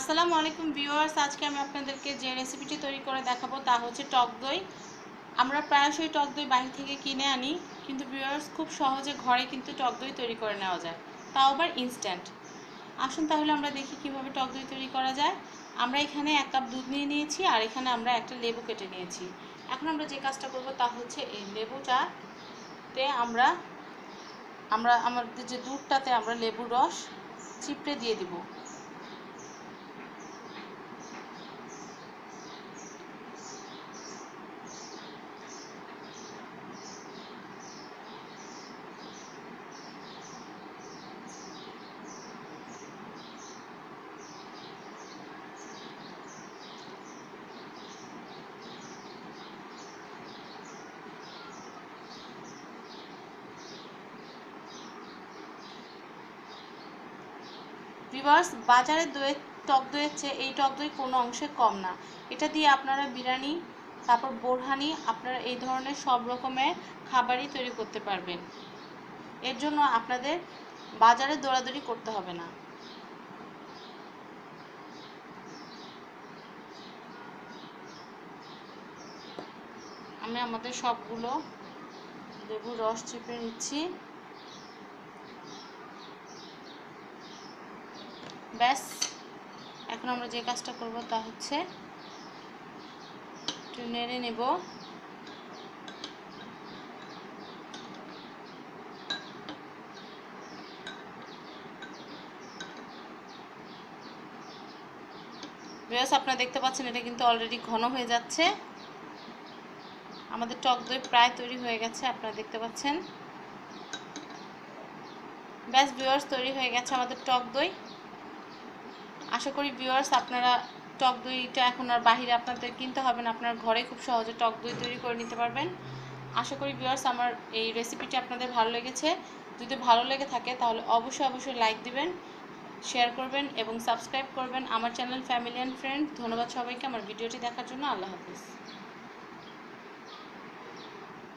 আসসালামু আলাইকুম ভিউয়ার্স, আজকে আমি আপনাদেরকে যে রেসিপিটি তৈরি করে দেখাবো তা হচ্ছে টক দই। আমরা প্রায়শই টক দই বাহির থেকে কিনে আনি, কিন্তু ভিউয়ার্স, খুব সহজে ঘরে কিন্তু টক দই তৈরি করে নেওয়া যায়। তাও আবার ইনস্ট্যান্ট আসুন তাহলে আমরা দেখি কীভাবে টক দই তৈরি করা যায়। আমরা এখানে এক কাপ দুধ নিয়ে নিয়েছি, আর এখানে আমরা একটা লেবু কেটে নিয়েছি। এখন আমরা যে কাজটা করব তা হচ্ছে এই লেবুটাতে আমরা আমরা, আমাদের যে দুধটাতে আমরা লেবুর রস চিপড়ে দিয়ে দিব। ভিভার্স বাজারে দইয়ের টক দইয়ের চেয়ে এই টক দই কোনো অংশে কম না। এটা দিয়ে আপনারা বিরিয়ানি, তারপর বোরহানি, আপনারা এই ধরনের সব রকমের খাবারই তৈরি করতে পারবেন। এর জন্য আপনাদের বাজারে দৌড়াদৌড়ি করতে হবে না। আমি আমাদের সবগুলো লেবুর রস চেপে নিচ্ছি। ব্যাস, এখন আমরা যে কাজটা করব তা হচ্ছে একটু নেড়ে নেব। বেশ আপনারা দেখতে পাচ্ছেন এটা কিন্তু অলরেডি ঘন হয়ে যাচ্ছে। আমাদের টক দই প্রায় তৈরি হয়ে গেছে, আপনারা দেখতে পাচ্ছেন। ব্যাস ভিউয়ার্স তৈরি হয়ে গেছে আমাদের টক দই। আশা করি ভিউয়ার্স আপনারা টক দইটা এখন আর বাহিরে আপনাদের কিনতে হবে না, আপনার ঘরে খুব সহজে টক দই তৈরি করে নিতে পারবেন। আশা করি ভিউয়ার্স আমার এই রেসিপিটি আপনাদের ভালো লেগেছে। যদি ভালো লেগে থাকে, তাহলে অবশ্যই অবশ্যই লাইক দিবেন শেয়ার করবেন এবং সাবস্ক্রাইব করবেন আমার চ্যানেল ফ্যামিলি অ্যান্ড ফ্রেন্ড ধন্যবাদ সবাইকে আমার ভিডিওটি দেখার জন্য। আল্লাহ হাফিজ।